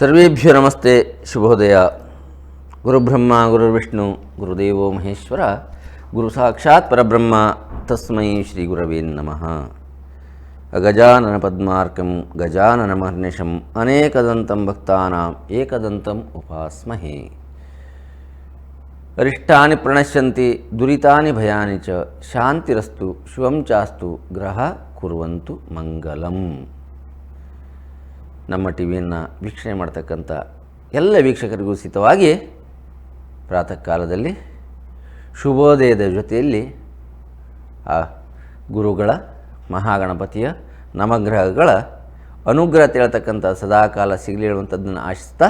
సర్వేభ్యో నమస్తే శుభోదయ. గురుబ్రహ్మ గురుర్విష్ణు గురుదేవో మహేశ్వర గురు సాక్షాత్ పరబ్రహ్మ తస్మై శ్రీ గురవే నమ. గజానన పద్మార్కం గజానన మహర్నిషం అనేకదంతం భక్తానాం ఏకదంతం ఉపాస్మహే. ಅರಿಷ್ಟಾನಿ ಪ್ರಣಶ್ಯಂತಿ, ದುರಿತಾನಿ ಭಯಾನಿ ಚ, ಶಾಂತಿರಸ್ತು ಶಿವಂ ಚಾಸ್ತು, ಗ್ರಹ ಕುರುವಂತು ಮಂಗಲಂ. ನಮ್ಮ ಟಿ ವಿಯನ್ನು ವೀಕ್ಷಣೆ ಮಾಡ್ತಕ್ಕಂಥ ಎಲ್ಲ ವೀಕ್ಷಕರಿಗೂ ಸಿತವಾಗಿ ಪ್ರಾತಃ ಕಾಲದಲ್ಲಿ ಶುಭೋದಯದ ಜೊತೆಯಲ್ಲಿ ಆ ಗುರುಗಳ, ಮಹಾಗಣಪತಿಯ ನವಗ್ರಹಗಳ ಅನುಗ್ರಹ ತಿಳತಕ್ಕಂಥ ಸದಾಕಾಲ ಸಿಗಲಿ ಹೇಳುವಂಥದ್ದನ್ನು ಆಶಿಸ್ತಾ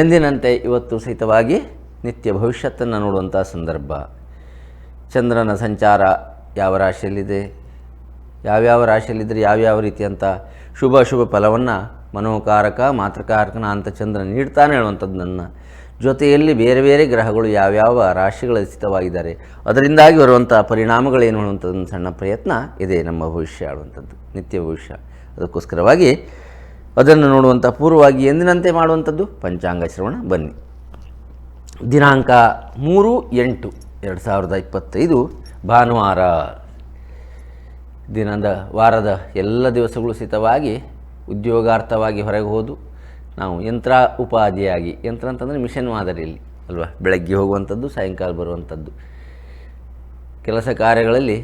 ಎಂದಿನಂತೆ ಇವತ್ತು ಸಹಿತವಾಗಿ ನಿತ್ಯ ಭವಿಷ್ಯತ್ತನ್ನು ನೋಡುವಂಥ ಸಂದರ್ಭ. ಚಂದ್ರನ ಸಂಚಾರ ಯಾವ ರಾಶಿಯಲ್ಲಿದೆ? ಯಾವ್ಯಾವ ರಾಶಿಯಲ್ಲಿದ್ದರೆ ಯಾವ್ಯಾವ ರೀತಿಯಂಥ ಶುಭ ಶುಭ ಫಲವನ್ನು ಮನೋಕಾರಕ, ಮಾತೃಕಾರಕನ ಅಂತ ಚಂದ್ರ ನೀಡ್ತಾನೆ ಹೇಳುವಂಥದ್ದನ್ನು ಜೊತೆಯಲ್ಲಿ ಬೇರೆ ಬೇರೆ ಗ್ರಹಗಳು ಯಾವ್ಯಾವ ರಾಶಿಗಳಲ್ಲಿ ಸ್ಥಿತವಾಗಿದ್ದಾರೆ, ಅದರಿಂದಾಗಿ ಬರುವಂಥ ಪರಿಣಾಮಗಳೇನು ಹೇಳುವಂಥದ್ದು ಸಣ್ಣ ಪ್ರಯತ್ನ ಇದೆ ನಮ್ಮ ಭವಿಷ್ಯ ಆಡುವಂಥದ್ದು ನಿತ್ಯ ಭವಿಷ್ಯ. ಅದಕ್ಕೋಸ್ಕರವಾಗಿ ಅದನ್ನು ನೋಡುವಂಥ ಪೂರ್ವವಾಗಿ ಎಂದಿನಂತೆ ಮಾಡುವಂಥದ್ದು ಪಂಚಾಂಗ ಶ್ರವಣ ಬನ್ನಿ. ದಿನಾಂಕ ಮೂರು, ಎಂಟು, ಎರಡು ಸಾವಿರದ ಇಪ್ಪತ್ತೈದು, ಭಾನುವಾರ. ದಿನದ, ವಾರದ ಎಲ್ಲ ದಿವಸಗಳು ಸಿತವಾಗಿ ಉದ್ಯೋಗಾರ್ಥವಾಗಿ ಹೊರಗೆ ಹೋದು ನಾವು ಯಂತ್ರ ಉಪಾಧಿಯಾಗಿ, ಯಂತ್ರ ಅಂತಂದರೆ ಮಿಷನ್ ಮಾದರಿಯಲ್ಲಿ ಅಲ್ವಾ? ಬೆಳಗ್ಗೆ ಹೋಗುವಂಥದ್ದು, ಸಾಯಂಕಾಲ ಬರುವಂಥದ್ದು. ಕೆಲಸ ಕಾರ್ಯಗಳಲ್ಲಿ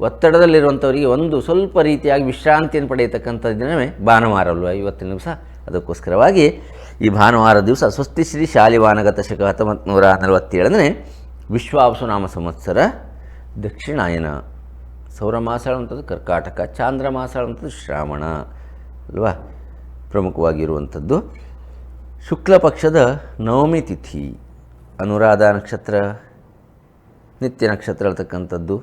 ಒತ್ತಡದಲ್ಲಿರುವಂಥವರಿಗೆ ಒಂದು ಸ್ವಲ್ಪ ರೀತಿಯಾಗಿ ವಿಶ್ರಾಂತಿಯನ್ನು ಪಡೆಯತಕ್ಕಂಥ ದಿನವೇ ಭಾನುವಾರ, ಅಲ್ವಾ? ಇವತ್ತಿನ ದಿವಸ ಅದಕ್ಕೋಸ್ಕರವಾಗಿ ಈ ಭಾನುವಾರ ದಿವಸ ಸ್ವಸ್ತಿ ಶ್ರೀ ಶಾಲಿವಾನಗತ ಶಕ ಹತ್ತೊಂಬತ್ತು ನೂರ ನಲವತ್ತೇಳನೇ ವಿಶ್ವಾವಸುನಾಮ ಸಂವತ್ಸರ ದಕ್ಷಿಣಾಯನ ಸೌರಮಾಸ ಹೇಳುವಂಥದ್ದು ಕರ್ಕಾಟಕ ಚಾಂದ್ರಮಾಸ ಹೇಳುವಂಥದ್ದು ಶ್ರಾವಣ ಅಲ್ವಾ? ಪ್ರಮುಖವಾಗಿರುವಂಥದ್ದು. ಶುಕ್ಲ ಪಕ್ಷದ ನವಮಿ ತಿಥಿ, ಅನುರಾಧ ನಕ್ಷತ್ರ, ನಿತ್ಯ ನಕ್ಷತ್ರ ಹೇಳ್ತಕ್ಕಂಥದ್ದು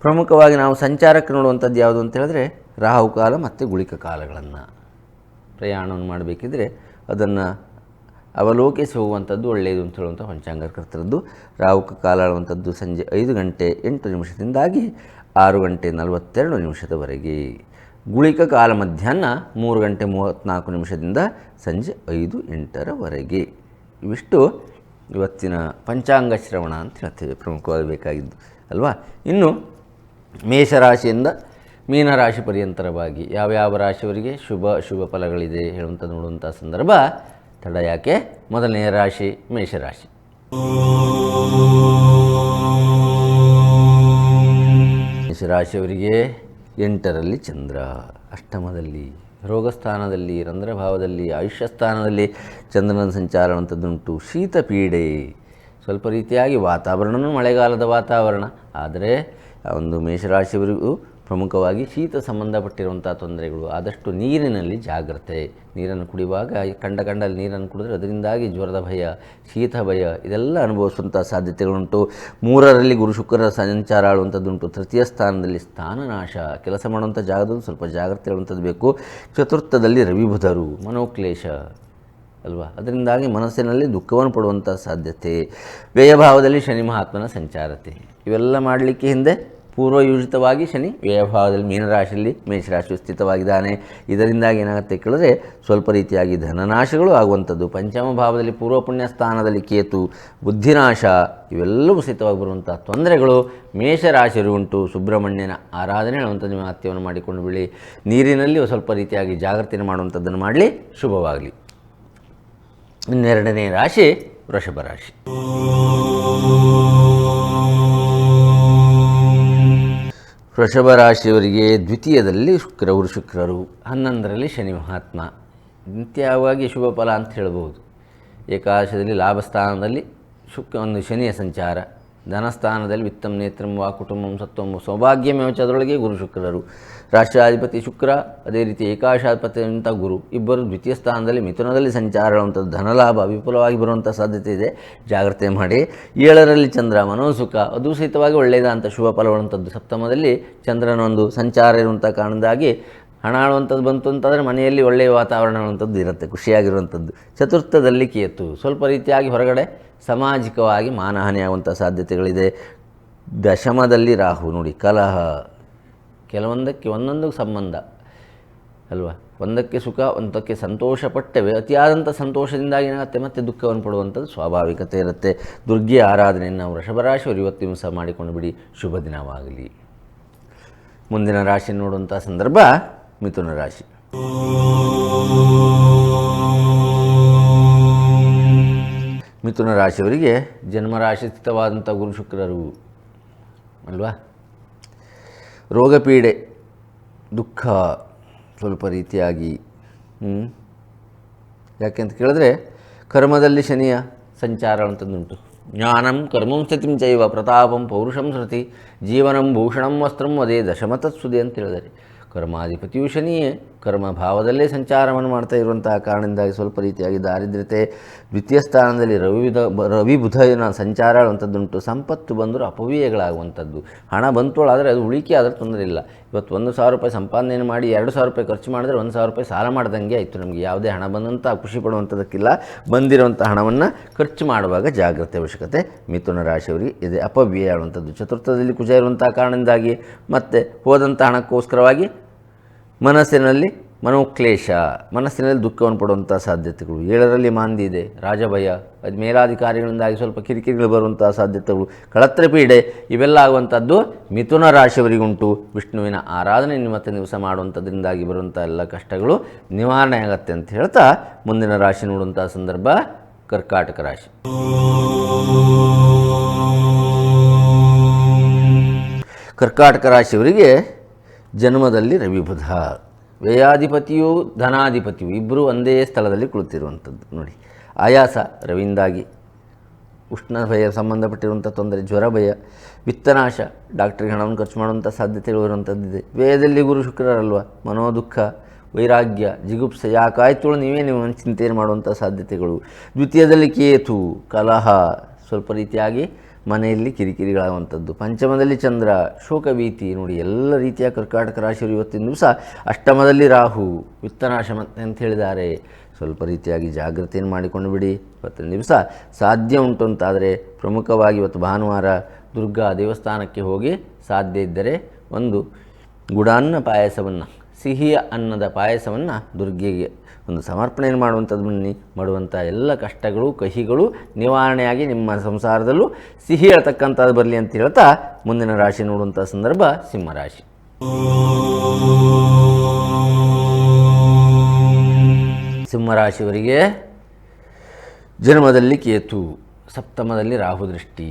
ಪ್ರಮುಖವಾಗಿ ನಾವು ಸಂಚಾರಕ್ಕೆ ನೋಡುವಂಥದ್ದು ಯಾವುದು ಅಂತ ಹೇಳಿದ್ರೆ ರಾಹುಕಾಲ ಮತ್ತು ಗುಳಿಕ ಕಾಲಗಳನ್ನು ಪ್ರಯಾಣವನ್ನು ಮಾಡಬೇಕಿದ್ರೆ ಅದನ್ನು ಅವಲೋಕಿಸಿ ಹೋಗುವಂಥದ್ದು ಒಳ್ಳೆಯದು ಅಂತ ಹೇಳುವಂಥ ಪಂಚಾಂಗಕರ್ತರದ್ದು ರಾಹುಕ ಕಾಲಾಡುವಂಥದ್ದು ಸಂಜೆ ಐದು ಗಂಟೆ ಎಂಟು ನಿಮಿಷದಿಂದಾಗಿ ಆರು ಗಂಟೆ ನಲವತ್ತೆರಡು ನಿಮಿಷದವರೆಗೆ. ಗುಳಿಕ ಕಾಲ ಮಧ್ಯಾಹ್ನ ಮೂರು ಗಂಟೆ ಮೂವತ್ತ್ನಾಲ್ಕು ನಿಮಿಷದಿಂದ ಸಂಜೆ ಐದು ಎಂಟರವರೆಗೆ. ಇವಿಷ್ಟು ಇವತ್ತಿನ ಪಂಚಾಂಗ ಶ್ರವಣ ಅಂತ ಹೇಳ್ತೇವೆ. ಪ್ರಮುಖವಾಗಿ ಬೇಕಾಗಿದ್ದು ಅಲ್ವಾ? ಇನ್ನು ಮೇಷರಾಶಿಯಿಂದ ಮೀನರಾಶಿ ಪರ್ಯಂತರವಾಗಿ ಯಾವ್ಯಾವ ರಾಶಿಯವರಿಗೆ ಶುಭ ಶುಭ ಫಲಗಳಿದೆ ಹೇಳುವಂಥ ನೋಡುವಂಥ ಸಂದರ್ಭ, ತಡ ಯಾಕೆ? ಮೊದಲನೆಯ ರಾಶಿ, ಮೇಷರಾಶಿ. ಮೇಷರಾಶಿಯವರಿಗೆ ಎಂಟರಲ್ಲಿ ಚಂದ್ರ, ಅಷ್ಟಮದಲ್ಲಿ ರೋಗಸ್ಥಾನದಲ್ಲಿ, ರಂಧ್ರಭಾವದಲ್ಲಿ ಆಯುಷ್ಯ ಸ್ಥಾನದಲ್ಲಿ ಚಂದ್ರನ ಸಂಚಾರವಂಥದ್ದುಂಟು ಶೀತ ಪೀಡೆ ಸ್ವಲ್ಪ ರೀತಿಯಾಗಿ ವಾತಾವರಣವೂ ಮಳೆಗಾಲದ ವಾತಾವರಣ. ಆದರೆ ಒಂದು ಮೇಷರಾಶಿಯವರಿಗೂ ಪ್ರಮುಖವಾಗಿ ಶೀತ ಸಂಬಂಧಪಟ್ಟಿರುವಂಥ ತೊಂದರೆಗಳು, ಆದಷ್ಟು ನೀರಿನಲ್ಲಿ ಜಾಗ್ರತೆ. ನೀರನ್ನು ಕುಡಿಯುವಾಗ ಕಂಡ ಕಂಡಲ್ಲಿ ನೀರನ್ನು ಕುಡಿದ್ರೆ ಅದರಿಂದಾಗಿ ಜ್ವರದ ಭಯ, ಶೀತ ಭಯ, ಇದೆಲ್ಲ ಅನುಭವಿಸುವಂಥ ಸಾಧ್ಯತೆಗಳುಂಟು. ಮೂರರಲ್ಲಿ ಗುರು ಶುಕ್ರರ ಸಂಚಾರ ಆಳುವಂಥದ್ದುಂಟು. ತೃತೀಯ ಸ್ಥಾನದಲ್ಲಿ ಸ್ಥಾನನಾಶ, ಕೆಲಸ ಮಾಡುವಂಥ ಜಾಗದಲ್ಲಿ ಸ್ವಲ್ಪ ಜಾಗ್ರತೆ ಇರುವಂಥದ್ದು ಬೇಕು. ಚತುರ್ಥದಲ್ಲಿ ರವಿಬುಧರು, ಮನೋಕ್ಲೇಶ, ಅಲ್ವಾ? ಅದರಿಂದಾಗಿ ಮನಸ್ಸಿನಲ್ಲಿ ದುಃಖವನ್ನು ಪಡುವಂಥ ಸಾಧ್ಯತೆ. ವ್ಯಯಭಾವದಲ್ಲಿ ಶನಿ ಮಹಾತ್ಮನ ಸಂಚಾರತೆ. ಇವೆಲ್ಲ ಮಾಡಲಿಕ್ಕೆ ಹಿಂದೆ ಪೂರ್ವಯೋಜಿತವಾಗಿ ಶನಿ ವ್ಯಯಭಾವದಲ್ಲಿ ಮೀನರಾಶಿಯಲ್ಲಿ ಮೇಷರಾಶಿ ಸ್ಥಿತವಾಗಿದ್ದಾನೆ. ಇದರಿಂದಾಗಿ ಏನಾಗುತ್ತೆ ಕೇಳಿದ್ರೆ ಸ್ವಲ್ಪ ರೀತಿಯಾಗಿ ಧನನಾಶಗಳು ಆಗುವಂಥದ್ದು. ಪಂಚಮ ಭಾವದಲ್ಲಿ ಪೂರ್ವ ಪುಣ್ಯ ಸ್ಥಾನದಲ್ಲಿ ಕೇತು, ಬುದ್ಧಿನಾಶ ಇವೆಲ್ಲವೂ ಸ್ಥಿತವಾಗಿ ಬರುವಂಥ ತೊಂದರೆಗಳು ಮೇಷರಾಶಿಯರು ಉಂಟು. ಸುಬ್ರಹ್ಮಣ್ಯನ ಆರಾಧನೆ ಹೇಳುವಂಥದ್ದು ಮಾತ್ಯವನ್ನು ಮಾಡಿಕೊಂಡು ಬಿಡಿ ನೀರಿನಲ್ಲಿ ಸ್ವಲ್ಪ ರೀತಿಯಾಗಿ ಜಾಗೃತಿಯನ್ನು ಮಾಡುವಂಥದ್ದನ್ನು ಮಾಡಲಿ. ಶುಭವಾಗಲಿ. ಇನ್ನೆರಡನೇ ರಾಶಿ, ವೃಷಭ ರಾಶಿ. ವೃಷಭ ರಾಶಿಯವರಿಗೆ ದ್ವಿತೀಯದಲ್ಲಿ ಶುಕ್ರವರು ಶುಕ್ರರು. ಹನ್ನೊಂದರಲ್ಲಿ ಶನಿ ಮಹಾತ್ಮ. ನಿತ್ಯವಾಗಿ ಶುಭ ಫಲ ಅಂತ ಹೇಳ್ಬೋದು. ಏಕಾದಶದಲ್ಲಿ ಲಾಭಸ್ಥಾನದಲ್ಲಿ ಶುಕ್ ಒಂದು ಶನಿಯ ಸಂಚಾರ. ಧನಸ್ಥಾನದಲ್ಲಿ ವಿತ್ತಂ ನೇತ್ರಂ ವಾ ಕುಟುಂಬಂ ಸತ್ವಂ ಸೌಭಾಗ್ಯಮೇವ ಚದರೊಳಗೆ ಗುರು ಶುಕ್ರರು. ರಾಷ್ಟ್ರಾಧಿಪತಿ ಶುಕ್ರ, ಅದೇ ರೀತಿ ಏಕಾಶಾಧಿಪತಿ ಅಂತ ಗುರು. ಇಬ್ಬರು ದ್ವಿತೀಯ ಸ್ಥಾನದಲ್ಲಿ ಮಿಥುನದಲ್ಲಿ ಸಂಚಾರ ಹೇಳುವಂಥದ್ದು ಧನಲಾಭ ವಿಪುಲವಾಗಿ ಬರುವಂಥ ಸಾಧ್ಯತೆ ಇದೆ. ಜಾಗ್ರತೆ ಮಾಡಿ. ಏಳರಲ್ಲಿ ಚಂದ್ರ, ಮನೋಸುಖ. ಅದು ಸಹಿತವಾಗಿ ಒಳ್ಳೆಯದಂಥ ಶುಭ ಫಲವಂಥದ್ದು ಸಪ್ತಮದಲ್ಲಿ ಚಂದ್ರನ ಒಂದು ಸಂಚಾರ ಇರುವಂಥ ಕಾರಣದಾಗಿ ಹಣ ಆಳುವಂಥದ್ದು ಬಂತು ಅಂತಂದರೆ ಮನೆಯಲ್ಲಿ ಒಳ್ಳೆಯ ವಾತಾವರಣ ಇರುತ್ತೆ. ಖುಷಿಯಾಗಿರುವಂಥದ್ದು. ಚತುರ್ಥದಲ್ಲಿ ಕೇತು. ಸ್ವಲ್ಪ ರೀತಿಯಾಗಿ ಹೊರಗಡೆ ಸಾಮಾಜಿಕವಾಗಿ ಮಾನಹಾನಿಯಾಗುವಂಥ ಸಾಧ್ಯತೆಗಳಿದೆ. ದಶಮದಲ್ಲಿ ರಾಹು, ನೋಡಿ, ಕಲಹ. ಕೆಲವೊಂದಕ್ಕೆ ಒಂದೊಂದು ಸಂಬಂಧ, ಅಲ್ವಾ? ಒಂದಕ್ಕೆ ಸುಖ, ಒಂದಕ್ಕೆ ಸಂತೋಷ ಪಟ್ಟವೆ ಅತಿಯಾದಂಥ ಸಂತೋಷದಿಂದಾಗಿ ಏನಾಗುತ್ತೆ? ಮತ್ತೆ ದುಃಖವನ್ನು ಪಡುವಂಥದ್ದು ಸ್ವಾಭಾವಿಕತೆ ಇರುತ್ತೆ. ದುರ್ಗಿ ಆರಾಧನೆಯನ್ನು ನಾವು ವೃಷಭರಾಶಿಯವರು ಇವತ್ತು ಸಹ ಮಾಡಿಕೊಂಡು ಬಿಡಿ. ಶುಭ ದಿನವಾಗಲಿ. ಮುಂದಿನ ರಾಶಿ ನೋಡುವಂಥ ಸಂದರ್ಭ ಮಿಥುನ ರಾಶಿ. ಮಿಥುನ ರಾಶಿಯವರಿಗೆ ಜನ್ಮರಾಶಿಸ್ಥಿತವಾದಂಥ ಗುರು ಶುಕ್ರರು, ಅಲ್ವಾ? ರೋಗಪೀಡೆ ದುಃಖ ಸ್ವಲ್ಪ ರೀತಿಯಾಗಿ? ಯಾಕೆಂತ ಕೇಳಿದ್ರೆ ಕರ್ಮದಲ್ಲಿ ಶನಿಯ ಸಂಚಾರ ಅಂತಂದುಂಟು. ಜ್ಞಾನಂ ಕರ್ಮಂ ಸ್ಥಿತಿಂ ಜೈವ ಪ್ರತಾಪಂ ಪೌರುಷಂ ಸೃತಿ ಜೀವನಂ ಭೂಷಣಂ ವಸ್ತ್ರಂ ಅದೇ ದಶಮತತ್ಸುದೆ ಅಂತ ಹೇಳಿದರೆ ಕರ್ಮಾಧಿಪತಿಯು ಶನಿಯೇ. ಕರ್ಮ ಭಾವದಲ್ಲೇ ಸಂಚಾರವನ್ನು ಮಾಡ್ತಾ ಇರುವಂತಹ ಕಾರಣದಿಂದಾಗಿ ಸ್ವಲ್ಪ ರೀತಿಯಾಗಿ ದಾರಿದ್ರ್ಯತೆ ದ್ವಿತೀಯ ಸ್ಥಾನದಲ್ಲಿ ರವಿ ವಿಧ ಬ- ರವಿ ಬುಧನ ಸಂಚಾರ ಸಂಪತ್ತು ಬಂದರೂ ಅಪವ್ಯಯಗಳಾಗುವಂಥದ್ದು. ಹಣ ಬಂತು ಆದರೆ ಅದು ಉಳಿಕೆ, ಆದರೆ ತೊಂದರೆ ಇಲ್ಲ ಇವತ್ತು ಒಂದು ಸಾವಿರ ರೂಪಾಯಿ ಸಂಪಾದನೆ ಮಾಡಿ ಎರಡು ಸಾವಿರ ರೂಪಾಯಿ ಖರ್ಚು ಮಾಡಿದ್ರೆ ಒಂದು ಸಾವಿರ ರೂಪಾಯಿ ಸಾಲ ಮಾಡ್ದಂಗೆ ಆಯಿತು. ನಮಗೆ ಯಾವುದೇ ಹಣ ಬಂದಂಥ ಖುಷಿ ಪಡುವಂಥದ್ದಕ್ಕಿಲ್ಲ. ಬಂದಿರುವಂಥ ಹಣವನ್ನು ಖರ್ಚು ಮಾಡುವಾಗ ಜಾಗ್ರತೆ ಅವಶ್ಯಕತೆ. ಮಿಥುನ ರಾಶಿಯವರಿಗೆ ಇದೆ ಅಪವ್ಯಯ ಆಡುವಂಥದ್ದು ಚತುರ್ಥದಲ್ಲಿ ಕುಜ ಇರುವಂಥ ಕಾರಣದಿಂದಾಗಿ ಮತ್ತು ಹೋದಂಥ ಹಣಕ್ಕೋಸ್ಕರವಾಗಿ ಮನಸ್ಸಿನಲ್ಲಿ ಮನೋಕ್ಲೇಶ, ಮನಸ್ಸಿನಲ್ಲಿ ದುಃಖವನ್ನು ಪಡುವಂಥ ಸಾಧ್ಯತೆಗಳು. ಏಳರಲ್ಲಿ ಮಾಂದಿ ಇದೆ, ರಾಜಭಯ, ಅದು ಮೇಲಾಧಿಕಾರಿಗಳಿಂದಾಗಿ ಸ್ವಲ್ಪ ಕಿರಿಕಿರಿಗಳು ಬರುವಂಥ ಸಾಧ್ಯತೆಗಳು. ಕಳತ್ರ ಪೀಡೆ, ಇವೆಲ್ಲ ಆಗುವಂಥದ್ದು ಮಿಥುನ ರಾಶಿಯವರಿಗುಂಟು. ವಿಷ್ಣುವಿನ ಆರಾಧನೆ ನಿಮಿತ್ತ ದಿವಸ ಮಾಡುವಂಥದ್ರಿಂದಾಗಿ ಬರುವಂಥ ಎಲ್ಲ ಕಷ್ಟಗಳು ನಿವಾರಣೆ ಆಗತ್ತೆ ಅಂತ ಹೇಳ್ತಾ ಮುಂದಿನ ರಾಶಿ ನೋಡುವಂಥ ಸಂದರ್ಭ, ಕರ್ಕಾಟಕ ರಾಶಿ. ಕರ್ಕಾಟಕ ರಾಶಿಯವರಿಗೆ ಜನ್ಮದಲ್ಲಿ ರವಿ ಬುಧ ವ್ಯಯಾಧಿಪತಿಯು ಧನಾಧಿಪತಿಯು ಇಬ್ಬರು ಒಂದೇ ಸ್ಥಳದಲ್ಲಿ ಕುಳಿತಿರುವಂಥದ್ದು. ನೋಡಿ, ಆಯಾಸ ರವಿಯಿಂದಾಗಿ ಉಷ್ಣ ಭಯ ಸಂಬಂಧಪಟ್ಟಿರುವಂಥ ತೊಂದರೆ, ಜ್ವರ ಭಯ, ವಿತ್ತನಾಶ, ಡಾಕ್ಟ್ರಿಗೆ ಹಣವನ್ನು ಖರ್ಚು ಮಾಡುವಂಥ ಸಾಧ್ಯತೆಗಳು ಇರುವಂಥದ್ದಿದೆ ವ್ಯಯದಲ್ಲಿ ಗುರು ಶುಕ್ರರಲ್ವ? ಮನೋದುಃಖ, ವೈರಾಗ್ಯ, ಜಿಗುಪ್ಸೆ ಯಾಕಾಯ್ತು ನೀವೇ ನೀವು ಚಿಂತೆಯನ್ನು ಮಾಡುವಂಥ ಸಾಧ್ಯತೆಗಳು. ದ್ವಿತೀಯದಲ್ಲಿ ಕೇತು, ಕಲಹ, ಸ್ವಲ್ಪ ರೀತಿಯಾಗಿ ಮನೆಯಲ್ಲಿ ಕಿರಿಕಿರಿಗಳಾಗುವಂಥದ್ದು. ಪಂಚಮದಲ್ಲಿ ಚಂದ್ರ ಶೋಕಭೀತಿ ನೋಡಿ ಎಲ್ಲ ರೀತಿಯ ಕರ್ಕಾಟಕ ರಾಶಿಯವರು ಇವತ್ತಿನ ದಿವಸ ಅಷ್ಟಮದಲ್ಲಿ ರಾಹು, ವಿತ್ತನಾಶ ಅಂತ ಹೇಳಿದ್ದಾರೆ. ಸ್ವಲ್ಪ ರೀತಿಯಾಗಿ ಜಾಗ್ರತೆಯನ್ನು ಮಾಡಿಕೊಂಡು ಬಿಡಿ. ಇವತ್ತಿನ ದಿವಸ ಸಾಧ್ಯ ಉಂಟು ಅಂತಾದರೆ ಪ್ರಮುಖವಾಗಿ ಇವತ್ತು ಭಾನುವಾರ ದುರ್ಗಾ ದೇವಸ್ಥಾನಕ್ಕೆ ಹೋಗಿ ಸಾಧ್ಯ ಇದ್ದರೆ ಒಂದು ಗುಡಾನ್ನ ಪಾಯಸವನ್ನು ಸಿಹಿಯ ಅನ್ನದ ಪಾಯಸವನ್ನು ದುರ್ಗೆಗೆ ಒಂದು ಸಮರ್ಪಣೆಯನ್ನು ಮಾಡುವಂಥದ್ದು ಬನ್ನಿ. ಮಾಡುವಂಥ ಎಲ್ಲ ಕಷ್ಟಗಳು, ಕಹಿಗಳು ನಿವಾರಣೆಯಾಗಿ ನಿಮ್ಮ ಸಂಸಾರದಲ್ಲೂ ಸಿಹಿ ಹೇಳ್ತಕ್ಕಂಥದ್ದು ಬರಲಿ ಅಂತ ಹೇಳ್ತಾ ಮುಂದಿನ ರಾಶಿ ನೋಡುವಂಥ ಸಂದರ್ಭ ಸಿಂಹರಾಶಿ ಸಿಂಹರಾಶಿಯವರಿಗೆ ಜನ್ಮದಲ್ಲಿ ಕೇತು, ಸಪ್ತಮದಲ್ಲಿ ರಾಹು ದೃಷ್ಟಿ.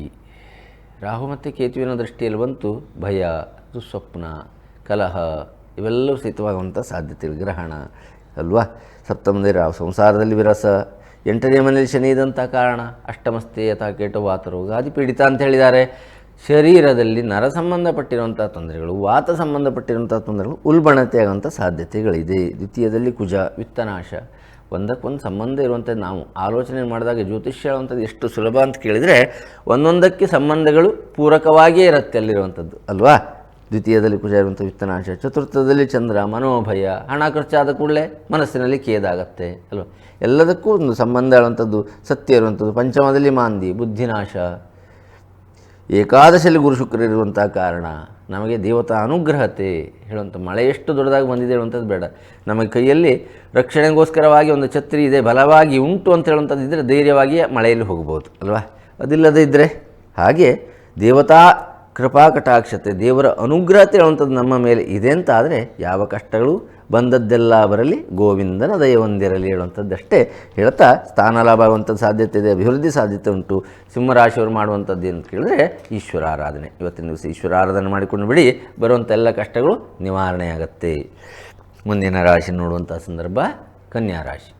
ರಾಹು ಮತ್ತು ಕೇತುವಿನ ದೃಷ್ಟಿಯಲ್ಲಿ ಬಂತು ಭಯ, ದುಸ್ವಪ್ನ, ಕಲಹ ಇವೆಲ್ಲವೂ ಸ್ಥಿತವಾಗುವಂಥ ಸಾಧ್ಯತೆ ಗ್ರಹಣ ಅಲ್ವಾ? ಸಪ್ತಮದಿರ ಸಂಸಾರದಲ್ಲಿ ವಿರಸ ಎಂಟನೇ ಮನೆಯಲ್ಲಿ ಶನಿ ಇದ್ದಂಥ ಕಾರಣ, ಅಷ್ಟಮಸ್ತಿ ಯಥಾ ಕೇಟು ವಾತರೋಗ ಆದಿ ಪೀಡಿತ ಅಂತ ಹೇಳಿದ್ದಾರೆ. ಶರೀರದಲ್ಲಿ ನರ ಸಂಬಂಧಪಟ್ಟಿರುವಂಥ ತೊಂದರೆಗಳು, ವಾತ ಸಂಬಂಧಪಟ್ಟಿರುವಂಥ ತೊಂದರೆಗಳು ಉಲ್ಬಣತೆ ಆಗುವಂಥ ಸಾಧ್ಯತೆಗಳಿದೆ. ದ್ವಿತೀಯದಲ್ಲಿ ಕುಜ, ವಿತ್ತನಾಶ, ಒಂದಕ್ಕೊಂದು ಸಂಬಂಧ ಇರುವಂಥ ನಾವು ಆಲೋಚನೆ ಮಾಡಿದಾಗ ಜ್ಯೋತಿಷ್ಯ ಹೇಳುವಂಥದ್ದು ಎಷ್ಟು ಸುಲಭ ಅಂತ ಕೇಳಿದರೆ ಒಂದೊಂದಕ್ಕೆ ಸಂಬಂಧಗಳು ಪೂರಕವಾಗಿಯೇ ಇರುತ್ತೆ ಅಲ್ಲಿರುವಂಥದ್ದು, ಅಲ್ವಾ? ದ್ವಿತೀಯದಲ್ಲಿ ಕುಜ ಇರುವಂಥ ವಿತ್ತನಾಶ. ಚತುರ್ಥದಲ್ಲಿ ಚಂದ್ರ, ಮನೋಭಯ. ಹಣ ಖರ್ಚಾದ ಕೂಡಲೇ ಮನಸ್ಸಿನಲ್ಲಿ ಖೇದಾಗತ್ತೆ, ಅಲ್ವ? ಎಲ್ಲದಕ್ಕೂ ಒಂದು ಸಂಬಂಧ ಹೇಳುವಂಥದ್ದು ಸತ್ಯ ಇರುವಂಥದ್ದು. ಪಂಚಮದಲ್ಲಿ ಮಾಂದಿ, ಬುದ್ಧಿನಾಶ. ಏಕಾದಶಿಯಲ್ಲಿ ಗುರು ಶುಕ್ರ ಇರುವಂಥ ಕಾರಣ, ನಮಗೆ ದೇವತಾ ಅನುಗ್ರಹತೆ. ಹೇಳುವಂಥ ಮಳೆ ಎಷ್ಟು ದೊಡ್ಡದಾಗಿ ಬಂದಿದೆ ಹೇಳುವಂಥದ್ದು ಬೇಡ. ನಮ್ಮ ಕೈಯಲ್ಲಿ ರಕ್ಷಣೆಗೋಸ್ಕರವಾಗಿ ಒಂದು ಛತ್ರಿ ಇದೆ, ಬಲವಾಗಿ ಉಂಟು ಅಂತ ಹೇಳುವಂಥದ್ದು ಇದ್ದರೆ ಧೈರ್ಯವಾಗಿ ಮಳೆಯಲ್ಲಿ ಹೋಗ್ಬೋದು, ಅಲ್ವಾ? ಅದಿಲ್ಲದೇ ಇದ್ದರೆ ಹಾಗೆ ದೇವತಾ ಕೃಪಾ ಕಟಾಕ್ಷತೆ, ದೇವರ ಅನುಗ್ರಹ ತಿಳುವಂಥದ್ದು ನಮ್ಮ ಮೇಲೆ ಇದೆ ಅಂತ ಆದರೆ ಯಾವ ಕಷ್ಟಗಳು ಬಂದದ್ದೆಲ್ಲ ಬರಲಿ ಗೋವಿಂದನ ದಯ ಹೊಂದಿರಲಿ ಹೇಳುವಂಥದ್ದಷ್ಟೇ ಹೇಳ್ತಾ ಸ್ಥಾನ ಲಾಭ ಆಗುವಂಥದ್ದು ಸಾಧ್ಯತೆ ಇದೆ, ಅಭಿವೃದ್ಧಿ ಸಾಧ್ಯತೆ ಉಂಟು. ಸಿಂಹರಾಶಿಯವರು ಮಾಡುವಂಥದ್ದು ಏನು ಅಂತ ಕೇಳಿದ್ರೆ ಈಶ್ವರ ಆರಾಧನೆ ಇವತ್ತಿನ ದಿವಸ ಈಶ್ವರ ಆರಾಧನೆ ಮಾಡಿಕೊಂಡು ಬಿಡಿ, ಬರುವಂಥ ಎಲ್ಲ ಕಷ್ಟಗಳು ನಿವಾರಣೆ ಆಗುತ್ತೆ. ಮುಂದಿನ ರಾಶಿ ನೋಡುವಂಥ ಸಂದರ್ಭ ಕನ್ಯಾ ರಾಶಿ.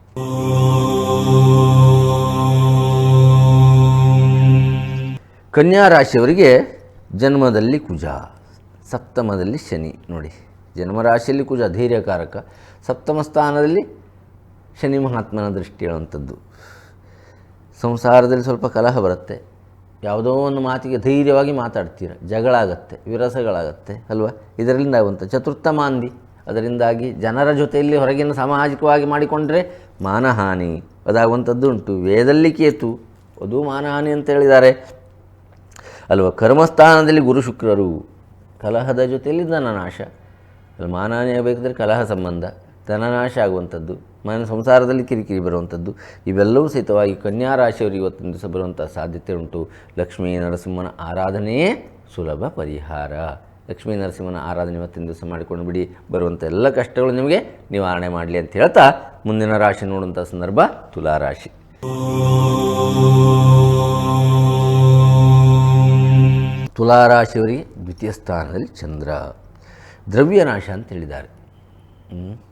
ಕನ್ಯಾ ರಾಶಿಯವರಿಗೆ ಜನ್ಮದಲ್ಲಿ ಕುಜ, ಸಪ್ತಮದಲ್ಲಿ ಶನಿ. ನೋಡಿ, ಜನ್ಮರಾಶಿಯಲ್ಲಿ ಕುಜ ಧೈರ್ಯಕಾರಕ, ಸಪ್ತಮ ಸ್ಥಾನದಲ್ಲಿ ಶನಿ ಮಹಾತ್ಮನ ದೃಷ್ಟಿ ಹೇಳುವಂಥದ್ದು. ಸಂಸಾರದಲ್ಲಿ ಸ್ವಲ್ಪ ಕಲಹ ಬರುತ್ತೆ. ಯಾವುದೋ ಒಂದು ಮಾತಿಗೆ ಧೈರ್ಯವಾಗಿ ಮಾತಾಡ್ತೀರ. ಜಗಳ ಆಗತ್ತೆ ವಿರಸಗಳಾಗತ್ತೆ, ಅಲ್ವಾ? ಇದರಿಂದ ಆಗುವಂಥ ಚತುರ್ಥ ಮಾಂದಿ. ಅದರಿಂದಾಗಿ ಜನರ ಜೊತೆಯಲ್ಲಿ ಹೊರಗಿನ ಸಾಮಾಜಿಕವಾಗಿ ಮಾಡಿಕೊಂಡ್ರೆ ಮಾನಹಾನಿ. ಅದಾಗುವಂಥದ್ದು ಉಂಟು ವೇದಲ್ಲಿ ಕೇತು ಅದು ಮಾನಹಾನಿ ಅಂತ ಹೇಳಿದ್ದಾರೆ. ಅಲ್ವಾ? ಕರ್ಮಸ್ಥಾನದಲ್ಲಿ ಗುರು ಶುಕ್ರರು ಕಲಹದ ಜೊತೆಯಲ್ಲಿ ಧನನಾಶ ಅಲ್ಲಿ ಮಾನಹಾನಿ ಆಗಬೇಕಾದ್ರೆ ಕಲಹ ಸಂಬಂಧ, ಧನನಾಶ ಆಗುವಂಥದ್ದು, ಮನ ಸಂಸಾರದಲ್ಲಿ ಕಿರಿಕಿರಿ ಬರುವಂಥದ್ದು, ಇವೆಲ್ಲವೂ ಸಹಿತವಾಗಿ ಕನ್ಯಾ ರಾಶಿಯವರು ಇವತ್ತಿನ ದಿವಸ ಬರುವಂಥ ಸಾಧ್ಯತೆ ಉಂಟು. ಲಕ್ಷ್ಮೀ ನರಸಿಂಹನ ಆರಾಧನೆಯೇ ಸುಲಭ ಪರಿಹಾರ. ಲಕ್ಷ್ಮೀ ನರಸಿಂಹನ ಆರಾಧನೆ ಇವತ್ತಿನ ದಿವಸ ಮಾಡಿಕೊಂಡು ಬಿಡಿ. ಬರುವಂಥ ಎಲ್ಲ ಕಷ್ಟಗಳು ನಿಮಗೆ ನಿವಾರಣೆ ಮಾಡಲಿ ಅಂತ ಹೇಳ್ತಾ ಮುಂದಿನ ರಾಶಿ ನೋಡುವಂಥ ಸಂದರ್ಭ ತುಲಾರಾಶಿ. ತುಲಾರಾಶಿಯವರಿಗೆ ದ್ವಿತೀಯ ಸ್ಥಾನದಲ್ಲಿ ಚಂದ್ರ. ದ್ರವ್ಯನಾಶ ಅಂತ ಹೇಳಿದ್ದಾರೆ.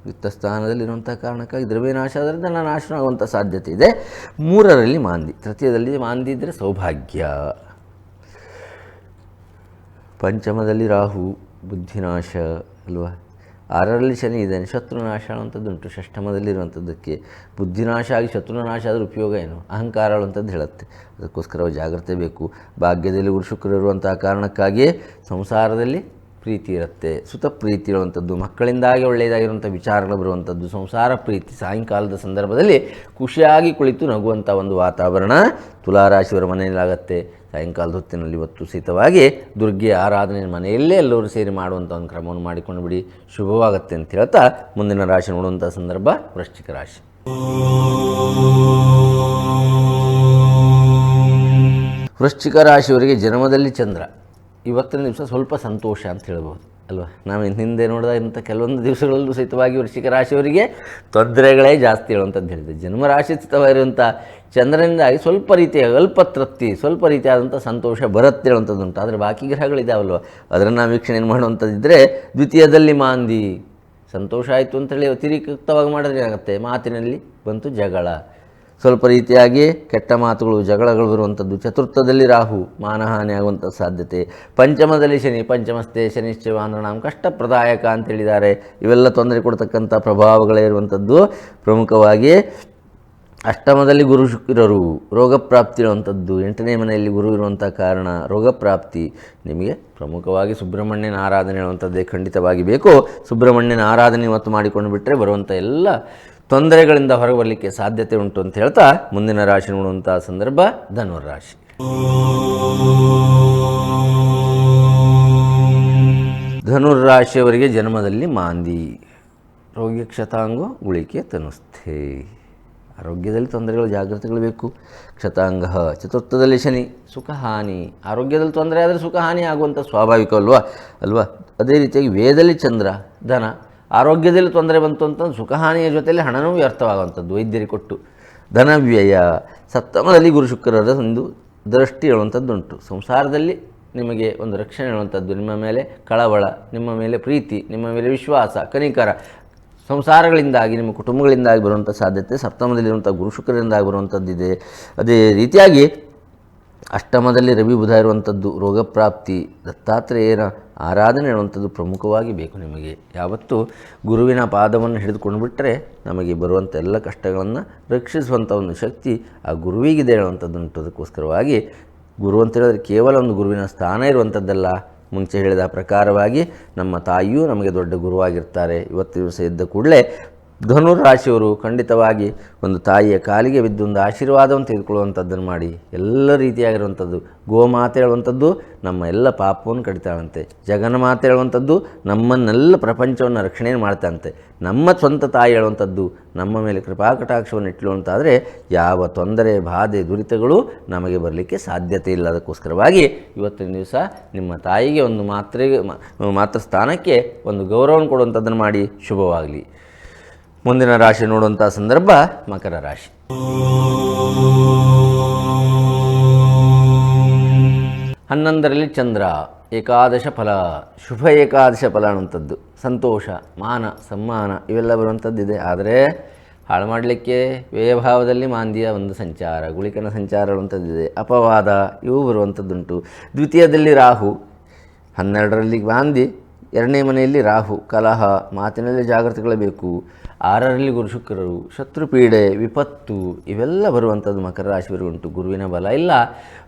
ವಿತ್ತ ಸ್ಥಾನದಲ್ಲಿರುವಂಥ ಕಾರಣಕ್ಕಾಗಿ ದ್ರವ್ಯನಾಶ ಆದ್ದರಿಂದ ನಾನು ನಾಶ ಆಗುವಂಥ ಸಾಧ್ಯತೆ ಇದೆ. ಮೂರರಲ್ಲಿ ಮಾಂದಿ, ತೃತೀಯದಲ್ಲಿ ಮಾಂದಿ ಇದ್ದರೆ ಸೌಭಾಗ್ಯ. ಪಂಚಮದಲ್ಲಿ ರಾಹು, ಬುದ್ಧಿನಾಶ, ಅಲ್ವಾ? ಆರರಲ್ಲಿ ಶನಿ ಇದ್ದಾನೆ ಶತ್ರುನಾಶ ಅನ್ನುವಂಥದ್ದು ಷಷ್ಠಮದಲ್ಲಿರುವಂಥದ್ದಕ್ಕೆ ಬುದ್ಧಿನಾಶ ಆಗಿ ಶತ್ರುನಾಶ ಆದರೂ ಉಪಯೋಗ ಏನು? ಅಹಂಕಾರ ಅಂತದ್ದು ಹೇಳುತ್ತೆ. ಅದಕ್ಕೋಸ್ಕರ ಜಾಗ್ರತೆ ಬೇಕು. ಭಾಗ್ಯದಲ್ಲಿ ಗುರು ಶುಕ್ರ ಇರುವಂತಹ ಕಾರಣಕ್ಕಾಗಿಯೇ ಸಂಸಾರದಲ್ಲಿ ಪ್ರೀತಿ ಇರುತ್ತೆ. ಸುತ ಪ್ರೀತಿ ಇರುವಂಥದ್ದು, ಮಕ್ಕಳಿಂದಾಗಿ ಒಳ್ಳೆಯದಾಗಿರುವಂಥ ವಿಚಾರಗಳು ಬರುವಂಥದ್ದು, ಸಂಸಾರ ಪ್ರೀತಿ. ಸಾಯಂಕಾಲದ ಸಂದರ್ಭದಲ್ಲಿ ಖುಷಿಯಾಗಿ ಕುಳಿತು ನಗುವಂಥ ಒಂದು ವಾತಾವರಣ ತುಲಾರಾಶಿಯವರ ಮನೆಯಲ್ಲಾಗತ್ತೆ. ಸಾಯಂಕಾಲದ ಹೊತ್ತಿನಲ್ಲಿ ಇವತ್ತು ಸಹಿತವಾಗಿ ದುರ್ಗೆ ಆರಾಧನೆ ಮನೆಯಲ್ಲೇ ಎಲ್ಲರೂ ಸೇರಿ ಮಾಡುವಂಥ ಒಂದು ಕ್ರಮವನ್ನು ಮಾಡಿಕೊಂಡು ಬಿಡಿ. ಶುಭವಾಗುತ್ತೆ ಅಂತ ಹೇಳ್ತಾ ಮುಂದಿನ ರಾಶಿ ನೋಡುವಂಥ ಸಂದರ್ಭ ವೃಶ್ಚಿಕ ರಾಶಿ. ವೃಶ್ಚಿಕ ರಾಶಿಯವರಿಗೆ ಜನ್ಮದಲ್ಲಿ ಚಂದ್ರ. ಇವತ್ತಿನ ದಿವಸ ಸ್ವಲ್ಪ ಸಂತೋಷ ಅಂತ ಹೇಳ್ಬೋದು. ಅಲ್ವಾ? ನಾವು ಹಿಂದೆ ನೋಡಿದ ಇಂಥ ಕೆಲವೊಂದು ದಿವಸಗಳಲ್ಲೂ ಸಹಿತವಾಗಿ ವೃಶ್ಚಿಕ ರಾಶಿಯವರಿಗೆ ತೊಂದರೆಗಳೇ ಜಾಸ್ತಿ ಹೇಳುವಂಥದ್ದು ಹೇಳಿದೆ. ಜನ್ಮ ರಾಶಿ ಸ್ಥಿತವಾಗಿರುವಂಥ ಚಂದ್ರನಿಂದಾಗಿ ಸ್ವಲ್ಪ ರೀತಿಯ ಅಲ್ಪ ತೃಪ್ತಿ, ಸ್ವಲ್ಪ ರೀತಿಯಾದಂಥ ಸಂತೋಷ ಬರುತ್ತೆ ಹೇಳುವಂಥದ್ದು ಉಂಟು. ಆದರೆ ಬಾಕಿ ಗ್ರಹಗಳಿದಾವಲ್ವ? ಅದನ್ನು ವೀಕ್ಷಣೆ ಮಾಡುವಂಥದ್ದಿದ್ದರೆ ದ್ವಿತೀಯದಲ್ಲಿ ಮಾಂದಿ. ಸಂತೋಷ ಆಯಿತು ಅಂತೇಳಿ ಅತಿರಿಕ್ತವಾಗಿ ಮಾಡಿದ್ರೆ ಆಗುತ್ತೆ ಮಾತಿನಲ್ಲಿ ಬಂತು ಜಗಳ. ಸ್ವಲ್ಪ ರೀತಿಯಾಗಿ ಕೆಟ್ಟ ಮಾತುಗಳು, ಜಗಳಗಳು ಬರುವಂಥದ್ದು. ಚತುರ್ಥದಲ್ಲಿ ರಾಹು ಮಾನಹಾನಿ ಆಗುವಂಥ ಸಾಧ್ಯತೆ. ಪಂಚಮದಲ್ಲಿ ಶನಿ ಪಂಚಮಸ್ತೆ ಶನಿಶ್ಚವ ಅಂದ್ರೆ ನಾವು ಕಷ್ಟಪ್ರದಾಯಕ ಅಂತ ಹೇಳಿದ್ದಾರೆ ಇವೆಲ್ಲ ತೊಂದರೆ ಕೊಡ್ತಕ್ಕಂಥ ಪ್ರಭಾವಗಳೇ ಇರುವಂಥದ್ದು. ಪ್ರಮುಖವಾಗಿ ಅಷ್ಟಮದಲ್ಲಿ ಗುರು ಶುಕ್ರರು ರೋಗಪ್ರಾಪ್ತಿ ಇರುವಂಥದ್ದು. ಎಂಟನೇ ಮನೆಯಲ್ಲಿ ಗುರು ಇರುವಂಥ ಕಾರಣ ರೋಗಪ್ರಾಪ್ತಿ ನಿಮಗೆ ಪ್ರಮುಖವಾಗಿ ಸುಬ್ರಹ್ಮಣ್ಯನ ಆರಾಧನೆ ಇರುವಂಥದ್ದೇ ಖಂಡಿತವಾಗಿ ಬೇಕು. ಸುಬ್ರಹ್ಮಣ್ಯನ ಆರಾಧನೆ ಇವತ್ತು ಮಾಡಿಕೊಂಡು ಬಿಟ್ಟರೆ ಬರುವಂಥ ಎಲ್ಲ ತೊಂದರೆಗಳಿಂದ ಹೊರಬರಲಿಕ್ಕೆ ಸಾಧ್ಯತೆ ಉಂಟು ಅಂತ ಹೇಳ್ತಾ ಮುಂದಿನ ರಾಶಿ ನೋಡುವಂತಹ ಸಂದರ್ಭ ಧನುರಾಶಿ ಧನುರಾಶಿಯವರಿಗೆ ಜನ್ಮದಲ್ಲಿ ಮಾಂದಿ ರೋಗ್ಯ ಕ್ಷತಾಂಗ, ಉಳಿಕೆ ತನುಸ್ಥೆ. ಆರೋಗ್ಯದಲ್ಲಿ ತೊಂದರೆಗಳು, ಜಾಗ್ರತೆಗಳು ಬೇಕು. ಕ್ಷತಾಂಗ, ಚತುರ್ಥದಲ್ಲಿ ಶನಿ ಸುಖ ಹಾನಿ ಆರೋಗ್ಯದಲ್ಲಿ ತೊಂದರೆ ಆದರೆ ಸುಖ ಹಾನಿ ಆಗುವಂಥ ಸ್ವಾಭಾವಿಕ ಅಲ್ವಾ? ಅಲ್ವಾ? ಅದೇ ರೀತಿಯಾಗಿ ವೇದಲ್ಲಿ ಚಂದ್ರ, ಧನ ಆರೋಗ್ಯದಲ್ಲಿ ತೊಂದರೆ ಬಂತು ಅಂತಂದು ಸುಖಹಾನಿಯ ಜೊತೆಯಲ್ಲಿ ಹಣನೂ ವ್ಯರ್ಥವಾಗುವಂಥದ್ದು ವೈದ್ಯರಿಗೆ ಕೊಟ್ಟು. ಧನವ್ಯಯ ಸಪ್ತಮದಲ್ಲಿ ಗುರು ಶುಕ್ರರ ಒಂದು ದೃಷ್ಟಿ ಹೇಳುವಂಥದ್ದುಂಟು. ಸಂಸಾರದಲ್ಲಿ ನಿಮಗೆ ಒಂದು ರಕ್ಷಣೆ ಹೇಳುವಂಥದ್ದು, ನಿಮ್ಮ ಮೇಲೆ ಕಳವಳ, ನಿಮ್ಮ ಮೇಲೆ ಪ್ರೀತಿ, ನಿಮ್ಮ ಮೇಲೆ ವಿಶ್ವಾಸ, ಕನಿಕರ. ಸಂಸಾರಗಳಿಂದಾಗಿ, ನಿಮ್ಮ ಕುಟುಂಬಗಳಿಂದಾಗಿ ಬರುವಂಥ ಸಾಧ್ಯತೆ ಸಪ್ತಮದಲ್ಲಿರುವಂಥ ಗುರು ಶುಕ್ರರಿಂದಾಗಿ ಬರುವಂಥದ್ದಿದೆ. ಅದೇ ರೀತಿಯಾಗಿ ಅಷ್ಟಮದಲ್ಲಿ ರವಿ ಬುಧ ಇರುವಂಥದ್ದು ರೋಗಪ್ರಾಪ್ತಿ, ದತ್ತಾತ್ರೇಯನ ಆರಾಧನೆ ಇರುವಂಥದ್ದು ಪ್ರಮುಖವಾಗಿ ಬೇಕು ನಿಮಗೆ. ಯಾವತ್ತೂ ಗುರುವಿನ ಪಾದವನ್ನು ಹಿಡಿದುಕೊಂಡು ಬಿಟ್ಟರೆ ನಮಗೆ ಬರುವಂಥ ಎಲ್ಲ ಕಷ್ಟಗಳನ್ನು ರಕ್ಷಿಸುವಂಥ ಒಂದು ಶಕ್ತಿ ಆ ಗುರುವಿಗಿದೆ ಹೇಳುವಂಥದ್ದುಂಟು ಅದಕ್ಕೋಸ್ಕರವಾಗಿ ಗುರು ಅಂತ ಹೇಳಿದ್ರೆ ಕೇವಲ ಒಂದು ಗುರುವಿನ ಸ್ಥಾನ ಇರುವಂಥದ್ದಲ್ಲ. ಮುಂಚೆ ಹೇಳಿದ ಪ್ರಕಾರವಾಗಿ ನಮ್ಮ ತಾಯಿಯೂ ನಮಗೆ ದೊಡ್ಡ ಗುರುವಾಗಿರ್ತಾರೆ. ಇವತ್ತು ದಿವಸ ಇದ್ದ ಕೂಡಲೇ ಧನುರ್ ರಾಶಿಯವರು ಖಂಡಿತವಾಗಿ ಒಂದು ತಾಯಿಯ ಕಾಲಿಗೆ ಬಿದ್ದು ಒಂದು ಆಶೀರ್ವಾದವನ್ನು ತೆಗೆದುಕೊಳ್ಳುವಂಥದ್ದನ್ನು ಮಾಡಿ, ಎಲ್ಲ ರೀತಿಯಾಗಿರುವಂಥದ್ದು ಗೋಮಾತೆ ಹೇಳುವಂಥದ್ದು ನಮ್ಮ ಎಲ್ಲ ಪಾಪವನ್ನು ಕಡಿತಾಳಂತೆ ಜಗನ್ಮಾತೆ ಹೇಳುವಂಥದ್ದು ನಮ್ಮನ್ನೆಲ್ಲ ಪ್ರಪಂಚವನ್ನು ರಕ್ಷಣೆ ಮಾಡ್ತಾಳಂತೆ, ನಮ್ಮ ಸ್ವಂತ ತಾಯಿ ಹೇಳುವಂಥದ್ದು ನಮ್ಮ ಮೇಲೆ ಕೃಪಾಕಟಾಕ್ಷವನ್ನು ಇಟ್ಲುವಂತಾದರೆ ಯಾವ ತೊಂದರೆ, ಬಾಧೆ, ದುರಿತಗಳು ನಮಗೆ ಬರಲಿಕ್ಕೆ ಸಾಧ್ಯತೆ ಇಲ್ಲ. ಅದಕ್ಕೋಸ್ಕರವಾಗಿ ಇವತ್ತಿನ ದಿವಸ ನಿಮ್ಮ ತಾಯಿಗೆ ಒಂದು ಮಾತ್ರೆಗೆ ಮಾತ್ರ ಸ್ಥಾನಕ್ಕೆ ಒಂದು ಗೌರವವನ್ನು ಕೊಡುವಂಥದ್ದನ್ನು ಮಾಡಿ, ಶುಭವಾಗಲಿ. ಮುಂದಿನ ರಾಶಿ ನೋಡುವಂಥ ಸಂದರ್ಭ ಮಕರ ರಾಶಿ. ಹನ್ನೊಂದರಲ್ಲಿ ಚಂದ್ರ, ಏಕಾದಶ ಫಲ, ಶುಭ ಏಕಾದಶ ಫಲ ಅನ್ನುವಂಥದ್ದು. ಸಂತೋಷ, ಮಾನ, ಸಮ್ಮಾನ, ಇವೆಲ್ಲ ಬರುವಂಥದ್ದಿದೆ. ಆದರೆ ಹಾಳು ಮಾಡಲಿಕ್ಕೆ ವ್ಯಯಭಾವದಲ್ಲಿ ಮಾಂದಿಯ, ಒಂದು ಸಂಚಾರ, ಗುಳಿಕನ ಸಂಚಾರ ಅನ್ನುವಂಥದ್ದಿದೆ ಅಪವಾದ, ಇವು ಬರುವಂಥದ್ದುಂಟು. ದ್ವಿತೀಯದಲ್ಲಿ ರಾಹು, ಹನ್ನೆರಡರಲ್ಲಿ ಮಾಂದಿ ಎರಡನೇ ಮನೆಯಲ್ಲಿ ರಾಹು, ಕಲಹ, ಮಾತಿನಲ್ಲಿ ಜಾಗ್ರತೆಗಳು ಬೇಕು. ಆರರಲ್ಲಿ ಗುರು ಶುಕ್ರರು ಶತ್ರುಪೀಡೆ ವಿಪತ್ತು, ಇವೆಲ್ಲ ಬರುವಂಥದ್ದು ಮಕರ ರಾಶಿಯವರಿಗೆ ಉಂಟು. ಗುರುವಿನ ಬಲ ಇಲ್ಲ.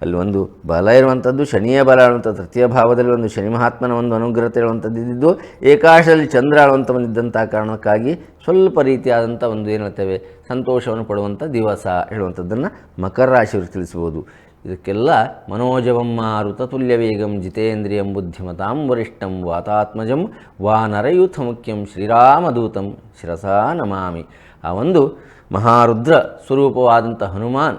ಅಲ್ಲಿ ಒಂದು ಬಲ ಇರುವಂಥದ್ದು, ಶನಿಯ ಬಲ ಆಳುವಂಥ ತೃತೀಯ ಭಾವದಲ್ಲಿ ಒಂದು ಶನಿ ಮಹಾತ್ಮನ ಒಂದು ಅನುಗ್ರಹತೆ ಇರುವಂಥದ್ದು ಇದ್ದಿದ್ದು, ಏಕಾಶದಲ್ಲಿ ಚಂದ್ರ ಆಳುವಂಥ ಬಂದಿದ್ದಂಥ ಕಾರಣಕ್ಕಾಗಿ ಸ್ವಲ್ಪ ರೀತಿಯಾದಂಥ ಒಂದು ಏನು ಹೇಳ್ತೇವೆ, ಸಂತೋಷವನ್ನು ಪಡುವಂಥ ದಿವಸ ಹೇಳುವಂಥದ್ದನ್ನು ಮಕರ ರಾಶಿಯವರು ತಿಳಿಸ್ಬೋದು ಇದಕ್ಕೆಲ್ಲ ಮನೋಜವಂ ಮಾರುತತುಲ್ಯ ವೇಗಂ ಜಿತೇಂದ್ರಿಯಂ ಬುದ್ಧಿಮತಾಂ ವರಿಷ್ಠಂ ವಾತಾತ್ಮಜಂ ವಾನರಯೂಥ ಮುಖ್ಯಂ ಶ್ರೀರಾಮದೂತಂ ಶಿರಸಾ ನಮಾಮಿ ಆ ಒಂದು ಮಹಾರುದ್ರ ಸ್ವರೂಪವಾದಂಥ ಹನುಮಾನ್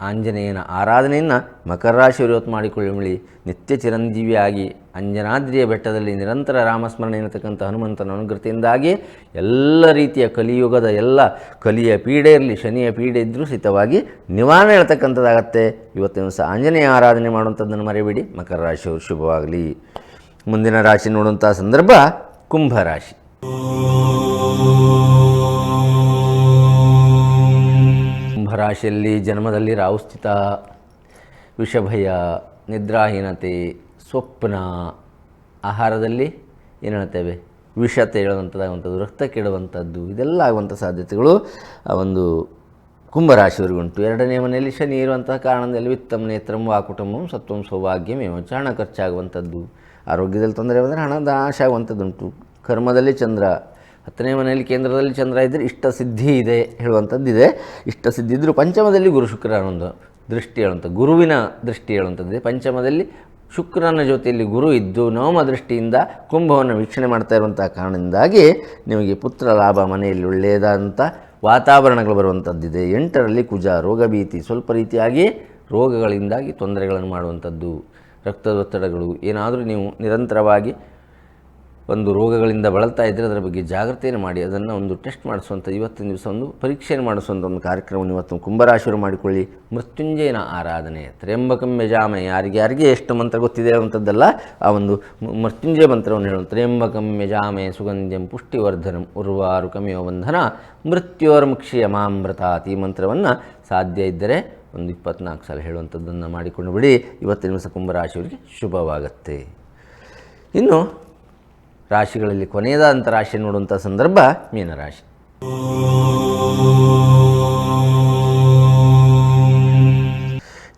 ಆಂಜನೇಯನ ಆರಾಧನೆಯನ್ನು ಮಕರ ರಾಶಿಯವರು ಇವತ್ತು ಮಾಡಿಕೊಳ್ಳಿ ನಿತ್ಯ ಚಿರಂಜೀವಿಯಾಗಿ ಅಂಜನಾದ್ರಿಯ ಬೆಟ್ಟದಲ್ಲಿ ನಿರಂತರ ರಾಮಸ್ಮರಣೆ ಎನ್ನತಕ್ಕಂಥ ಹನುಮಂತನ ಅನುಗ್ರತೆಯಿಂದಾಗಿ ಎಲ್ಲ ರೀತಿಯ ಕಲಿಯುಗದ ಎಲ್ಲ ಕಲಿಯ ಪೀಡೆ ಇರಲಿ ಶನಿಯ ಪೀಡೆ ಇದ್ದರೂ ಸಿತವಾಗಿ ನಿವಾರಣೆ ಹೇಳ್ತಕ್ಕಂಥದ್ದಾಗತ್ತೆ ಇವತ್ತಿನ ದಿವಸ ಆಂಜನೇಯ ಆರಾಧನೆ ಮಾಡುವಂಥದ್ದನ್ನು ಮರೆಯಬೇಡಿ. ಮಕರ ರಾಶಿಯವರು ಶುಭವಾಗಲಿ. ಮುಂದಿನ ರಾಶಿ ನೋಡುವಂಥ ಸಂದರ್ಭ ಕುಂಭರಾಶಿ ಕುಂಭರಾಶಿಯಲ್ಲಿ ಜನ್ಮದಲ್ಲಿ ರಾಹುಸ್ಥಿತ, ವಿಷಭಯ, ನಿದ್ರಾಹೀನತೆ, ಸ್ವಪ್ನ, ಆಹಾರದಲ್ಲಿ ಏನು ಹೇಳ್ತೇವೆ ವಿಷ ತೇಳುವಂಥದ್ದಾಗುವಂಥದ್ದು ರಕ್ತ ಕೆಡುವಂಥದ್ದು, ಇದೆಲ್ಲ ಆಗುವಂಥ ಸಾಧ್ಯತೆಗಳು ಆ ಒಂದು ಕುಂಭರಾಶಿಯವರಿಗೆ ಉಂಟು ಎರಡನೇ ಮನೆಯಲ್ಲಿ ಶನಿ ಇರುವಂತಹ ಕಾರಣದಲ್ಲಿ ವಿತ್ತಮ್, ನೇತ್ರಂ, ವಾಕುಟುಂಬಂ, ಸತ್ವಂ, ಸೌಭಾಗ್ಯಂ ಏವಂಚ ಹಣ ಖರ್ಚಾಗುವಂಥದ್ದು. ಆರೋಗ್ಯದಲ್ಲಿ ತೊಂದರೆ ಬಂದರೆ ಹಣ ನಾಶ ಆಗುವಂಥದ್ದುಂಟು. ಕರ್ಮದಲ್ಲಿ ಚಂದ್ರ ಹತ್ತನೇ ಮನೆಯಲ್ಲಿ ಕೇಂದ್ರದಲ್ಲಿ ಚಂದ್ರ ಇದ್ದರೆ ಇಷ್ಟ ಸಿದ್ಧಿ ಇದೆ ಹೇಳುವಂಥದ್ದಿದೆ. ಇಷ್ಟ ಸಿದ್ಧಿ ಇದ್ದರೂ ಪಂಚಮದಲ್ಲಿ ಗುರು ಶುಕ್ರನೊಂದು ದೃಷ್ಟಿ ಹೇಳುವಂಥ, ಗುರುವಿನ ದೃಷ್ಟಿ ಹೇಳುವಂಥದ್ದಿದೆ. ಪಂಚಮದಲ್ಲಿ ಶುಕ್ರನ ಜೊತೆಯಲ್ಲಿ ಗುರು ಇದ್ದು ನವಮ ದೃಷ್ಟಿಯಿಂದ ಕುಂಭವನ್ನು ವೀಕ್ಷಣೆ ಮಾಡ್ತಾ ಇರುವಂಥ ಕಾರಣದಿಂದಾಗಿ ನಿಮಗೆ ಪುತ್ರ ಲಾಭ ಮನೆಯಲ್ಲಿ ಒಳ್ಳೆಯದಾದಂಥ ವಾತಾವರಣಗಳು ಬರುವಂಥದ್ದಿದೆ. ಎಂಟರಲ್ಲಿ ಕುಜ, ರೋಗ ಭೀತಿ, ಸ್ವಲ್ಪ ರೀತಿಯಾಗಿ ರೋಗಗಳಿಂದಾಗಿ ತೊಂದರೆಗಳನ್ನು ಮಾಡುವಂಥದ್ದು, ರಕ್ತದೊತ್ತಡಗಳು ಏನಾದರೂ ನೀವು ನಿರಂತರವಾಗಿ ಒಂದು ರೋಗಗಳಿಂದ ಬಳಲ್ತಾ ಇದ್ದರೆ ಅದರ ಬಗ್ಗೆ ಜಾಗ್ರತೆಯನ್ನು ಮಾಡಿ, ಅದನ್ನು ಒಂದು ಟೆಸ್ಟ್ ಮಾಡಿಸುವಂಥ ಇವತ್ತಿನ ದಿವಸ ಒಂದು ಪರೀಕ್ಷೆಯನ್ನು ಮಾಡಿಸುವಂಥ ಒಂದು ಕಾರ್ಯಕ್ರಮವನ್ನು ಇವತ್ತು ಕುಂಭರಾಶಿಯವರು ಮಾಡಿಕೊಳ್ಳಿ. ಮೃತ್ಯುಂಜಯನ ಆರಾಧನೆ ತ್ರ್ಯಂಬಕಂ ಯಜಾಮಯ ಯಾರಿಗೆ ಎಷ್ಟು ಮಂತ್ರ ಗೊತ್ತಿದೆ ಅಂಥದ್ದಲ್ಲ ಆ ಒಂದು ಮೃತ್ಯುಂಜಯ ಮಂತ್ರವನ್ನು ಹೇಳೋದು. ತ್ರ್ಯಂಬಕಂ ಯಜಾಮಯ ಸುಗಂಧ್ಯಂ ಪುಷ್ಟಿವರ್ಧನಂ ಕಮಿಯೋ ಬಂಧನ ಮೃತ್ಯೋರ್ಮುಕ್ಷಿಯ ಮಾಮೃತಾತ್ ಮಂತ್ರವನ್ನು ಸಾಧ್ಯ ಇದ್ದರೆ ಒಂದು ಇಪ್ಪತ್ನಾಲ್ಕು ಸಲ ಹೇಳುವಂಥದ್ದನ್ನು ಮಾಡಿಕೊಂಡು ಬಿಡಿ. ಇವತ್ತಿನ ದಿವಸ ಕುಂಭರಾಶಿಯವರಿಗೆ ಶುಭವಾಗತ್ತೆ. ಇನ್ನು ರಾಶಿಗಳಲ್ಲಿ ಕೊನೆಯದಾದಂಥ ರಾಶಿ ನೋಡುವಂಥ ಸಂದರ್ಭ ಮೀನರಾಶಿ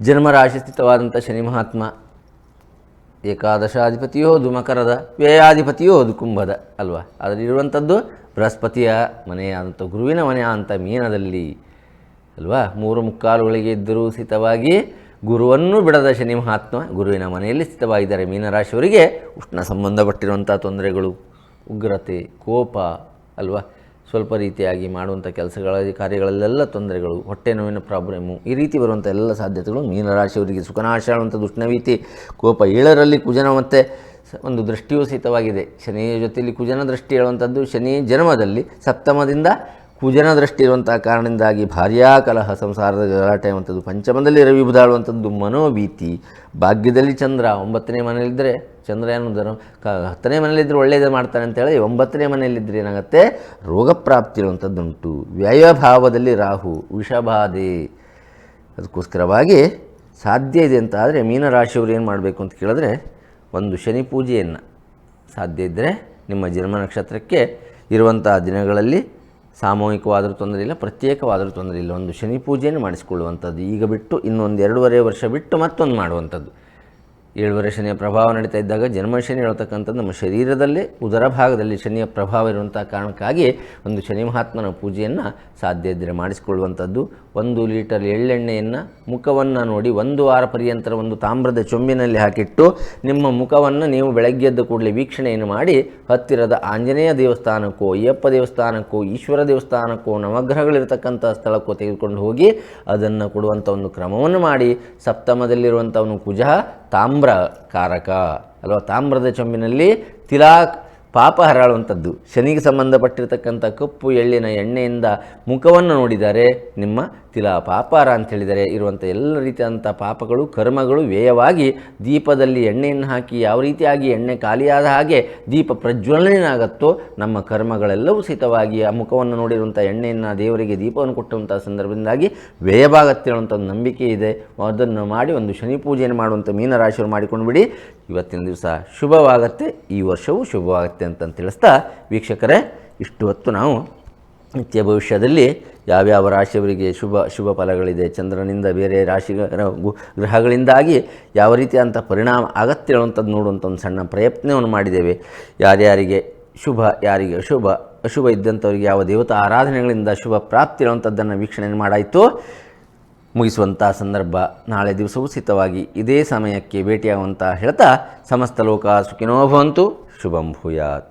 ಜನ್ಮರಾಶಿ ಸ್ಥಿತವಾದಂಥ ಶನಿ ಮಹಾತ್ಮ, ಏಕಾದಶಾಧಿಪತಿಯೋ ಹೌದು ಮಕರದ ವ್ಯಯಾಧಿಪತಿಯೋ ಹೌದು ಕುಂಭದ ಅಲ್ವಾ? ಅದರಲ್ಲಿರುವಂಥದ್ದು ಬೃಹಸ್ಪತಿಯ ಮನೆಯಾದಂಥ ಗುರುವಿನ ಮನೆಯಾದಂಥ ಮೀನದಲ್ಲಿ ಅಲ್ವಾ? ಮೂರು ಮುಕ್ಕಾಲುಗಳಿಗೆ ಇದ್ದರೂ ಸ್ಥಿತವಾಗಿ ಗುರುವನ್ನು ಬಿಡದ ಶನಿ ಮಹಾತ್ಮ ಗುರುವಿನ ಮನೆಯಲ್ಲಿ ಸ್ಥಿತವಾಗಿದ್ದಾರೆ ಮೀನರಾಶಿಯವರಿಗೆ ಉಷ್ಣ ಸಂಬಂಧಪಟ್ಟಿರುವಂಥ ತೊಂದರೆಗಳು, ಉಗ್ರತೆ, ಕೋಪ ಅಲ್ವಾ? ಸ್ವಲ್ಪ ರೀತಿಯಾಗಿ ಮಾಡುವಂಥ ಕೆಲಸಗಳ ಕಾರ್ಯಗಳಲ್ಲೆಲ್ಲ ತೊಂದರೆಗಳು, ಹೊಟ್ಟೆ ನೋವಿನ ಪ್ರಾಬ್ಲಮ್ಮು, ಈ ರೀತಿ ಬರುವಂಥ ಎಲ್ಲ ಸಾಧ್ಯತೆಗಳು ಮೀನರಾಶಿಯವರಿಗೆ ಸುಖನಾಶ ಆಳುವಂಥ ದುಷ್ಣವೀತಿ, ಕೋಪ ಏಳರಲ್ಲಿ ಕುಜನ ಮತ್ತು ಒಂದು ದೃಷ್ಟಿಯೂ ಸಹಿತವಾಗಿದೆ. ಶನಿಯ ಜೊತೆಯಲ್ಲಿ ಕುಜನ ದೃಷ್ಟಿ ಹೇಳುವಂಥದ್ದು ಶನಿ ಜನ್ಮದಲ್ಲಿ ಸಪ್ತಮದಿಂದ ಕುಜನ ದೃಷ್ಟಿ ಇರುವಂಥ ಕಾರಣದಿಂದಾಗಿ ಭಾರ್ಯಾ ಕಲಹ ಸಂಸಾರದ ಗಲಾಟೆ ಅನ್ನುವಂಥದ್ದು ಪಂಚಮದಲ್ಲಿ ರವಿ ಬುಧಾಳುವಂಥದ್ದು ಮನೋಭೀತಿ. ಭಾಗ್ಯದಲ್ಲಿ ಚಂದ್ರ, ಒಂಬತ್ತನೇ ಮನೆಯಲ್ಲಿದ್ದರೆ ಚಂದ್ರ ಏನು ಕ, ಹತ್ತನೇ ಮನೆಯಲ್ಲಿದ್ದರೆ ಒಳ್ಳೆಯದು ಮಾಡ್ತಾನೆ ಅಂತೇಳಿ ಒಂಬತ್ತನೇ ಮನೆಯಲ್ಲಿದ್ದರೆ ಏನಾಗುತ್ತೆ? ರೋಗ ಪ್ರಾಪ್ತಿ ಇರುವಂಥದ್ದುಂಟು ವ್ಯಯಭಾವದಲ್ಲಿ ರಾಹು, ವಿಷಬಾಧೆ. ಅದಕ್ಕೋಸ್ಕರವಾಗಿ ಸಾಧ್ಯ ಇದೆ ಅಂತ ಆದರೆ ಮೀನರಾಶಿಯವರು ಏನು ಮಾಡಬೇಕು ಅಂತ ಕೇಳಿದ್ರೆ ಒಂದು ಶನಿ ಪೂಜೆಯನ್ನು. ಸಾಧ್ಯ ಇದ್ದರೆ ನಿಮ್ಮ ಜನ್ಮ ನಕ್ಷತ್ರಕ್ಕೆ ಇರುವಂಥ ದಿನಗಳಲ್ಲಿ ಸಾಮೂಹಿಕವಾದರೂ ತೊಂದರೆ ಇಲ್ಲ, ಪ್ರತ್ಯೇಕವಾದರೂ ತೊಂದರೆ ಇಲ್ಲ. ಒಂದು ಶನಿ ಪೂಜೆಯನ್ನು ಮಾಡಿಸಿಕೊಳ್ಳುವಂಥದ್ದು. ಈಗ ಬಿಟ್ಟು ಇನ್ನೊಂದು ಎರಡೂವರೆ ವರ್ಷ ಬಿಟ್ಟು ಮತ್ತೊಂದು ಮಾಡುವಂಥದ್ದು. ಏಳುವರೆ ಶನಿಯ ಪ್ರಭಾವ ನಡೀತಾ ಇದ್ದಾಗ ಜನ್ಮ ಶನಿ ಹೇಳ್ತಕ್ಕಂಥದ್ದು ನಮ್ಮ ಶರೀರದಲ್ಲೇ, ಉದರ ಭಾಗದಲ್ಲಿ ಶನಿಯ ಪ್ರಭಾವ ಇರುವಂಥ ಕಾರಣಕ್ಕಾಗಿ ಒಂದು ಶನಿ ಮಹಾತ್ಮನ ಪೂಜೆಯನ್ನು ಸಾಧ್ಯ ಇದ್ದರೆ ಮಾಡಿಸಿಕೊಳ್ಳುವಂಥದ್ದು. ಒಂದು ಲೀಟರ್ ಎಳ್ಳೆಣ್ಣೆಯನ್ನು ಮುಖವನ್ನು ನೋಡಿ ಒಂದು ವಾರ ಪರ್ಯಂತರ ಒಂದು ತಾಮ್ರದ ಚೊಂಬಿನಲ್ಲಿ ಹಾಕಿಟ್ಟು ನಿಮ್ಮ ಮುಖವನ್ನು ನೀವು ಬೆಳಗ್ಗೆದ್ದು ಕೂಡಲೇ ವೀಕ್ಷಣೆಯನ್ನು ಮಾಡಿ ಹತ್ತಿರದ ಆಂಜನೇಯ ದೇವಸ್ಥಾನಕ್ಕೋ, ಅಯ್ಯಪ್ಪ ದೇವಸ್ಥಾನಕ್ಕೋ, ಈಶ್ವರ ದೇವಸ್ಥಾನಕ್ಕೋ, ನವಗ್ರಹಗಳಿರ್ತಕ್ಕಂಥ ಸ್ಥಳಕ್ಕೋ ತೆಗೆದುಕೊಂಡು ಹೋಗಿ ಅದನ್ನು ಕೊಡುವಂಥ ಒಂದು ಕ್ರಮವನ್ನು ಮಾಡಿ. ಸಪ್ತಮದಲ್ಲಿರುವಂಥವನು ಕುಜ ತಾಮ್ರ ಕಾರಕ ಅಲ್ವಾ? ತಾಮ್ರದ ಚೊಂಬಿನಲ್ಲಿ ತಿಲಾ ಪಾಪ ಹರಳುವಂಥದ್ದು. ಶನಿಗೆ ಸಂಬಂಧಪಟ್ಟಿರತಕ್ಕಂಥ ಕಪ್ಪು ಎಳ್ಳಿನ ಎಣ್ಣೆಯಿಂದ ಮುಖವನ್ನು ನೋಡಿದರೆ ನಿಮ್ಮ ತಿಲ ಪಾಪಾರ ಅಂತ ಹೇಳಿದರೆ ಇರುವಂಥ ಎಲ್ಲ ರೀತಿಯಾದಂಥ ಪಾಪಗಳು, ಕರ್ಮಗಳು ವ್ಯಯವಾಗಿ ದೀಪದಲ್ಲಿ ಎಣ್ಣೆಯನ್ನು ಹಾಕಿ ಯಾವ ರೀತಿಯಾಗಿ ಎಣ್ಣೆ ಖಾಲಿಯಾದ ಹಾಗೆ ದೀಪ ಪ್ರಜ್ವಲನೆಯಾಗತ್ತೋ ನಮ್ಮ ಕರ್ಮಗಳೆಲ್ಲವೂ ಸಹಿತವಾಗಿ ಆ ಮುಖವನ್ನು ನೋಡಿರುವಂಥ ಎಣ್ಣೆಯನ್ನು ದೇವರಿಗೆ ದೀಪವನ್ನು ಕೊಟ್ಟಂಥ ಸಂದರ್ಭದಿಂದಾಗಿ ವ್ಯಯವಾಗತ್ತೆ ಒಂದು ನಂಬಿಕೆ ಇದೆ. ಅದನ್ನು ಮಾಡಿ ಒಂದು ಶನಿ ಪೂಜೆಯನ್ನು ಮಾಡುವಂಥ ಮೀನರಾಶಿಯವರು ಮಾಡಿಕೊಂಡು ಬಿಡಿ. ಇವತ್ತಿನ ದಿವಸ ಶುಭವಾಗತ್ತೆ. ಈ ವರ್ಷವೂ ಶುಭವಾಗತ್ತೆ ಅಂತ ತಿಳಿಸ್ತಾ ವೀಕ್ಷಕರೇ ಇಷ್ಟು ಹೊತ್ತು ನಾವು ನಿತ್ಯ ಭವಿಷ್ಯದಲ್ಲಿ ಯಾವ್ಯಾವ ರಾಶಿಯವರಿಗೆ ಶುಭ ಶುಭ ಫಲಗಳಿದೆ, ಚಂದ್ರನಿಂದ ಬೇರೆ ರಾಶಿ ಗ್ರಹಗಳಿಂದಾಗಿ ಯಾವ ರೀತಿಯಾದಂಥ ಪರಿಣಾಮ ಆಗತ್ತೆ ಹೇಳುವಂಥದ್ದು ನೋಡುವಂಥ ಒಂದು ಸಣ್ಣ ಪ್ರಯತ್ನವನ್ನು ಮಾಡಿದ್ದೇವೆ. ಯಾರ್ಯಾರಿಗೆ ಶುಭ, ಯಾರಿಗೆ ಅಶುಭ ಅಶುಭ ಇದ್ದಂಥವರಿಗೆ ಯಾವ ದೇವತಾ ಆರಾಧನೆಗಳಿಂದ ಶುಭ ಪ್ರಾಪ್ತಿ ಇರುವಂಥದ್ದನ್ನು ವೀಕ್ಷಣೆ ಮಾಡಾಯಿತು. ಮುಗಿಸುವಂಥ ಸಂದರ್ಭ ನಾಳೆ ದಿವಸವೂ ಸಿತವಾಗಿ ಇದೇ ಸಮಯಕ್ಕೆ ಭೇಟಿಯಾಗುವಂಥ ಹೇಳ್ತಾ ಸಮಸ್ತ ಲೋಕ ಸುಖಿನೋ ಭವಂತು. ಶುಭಂ ಭೂಯಾತ್.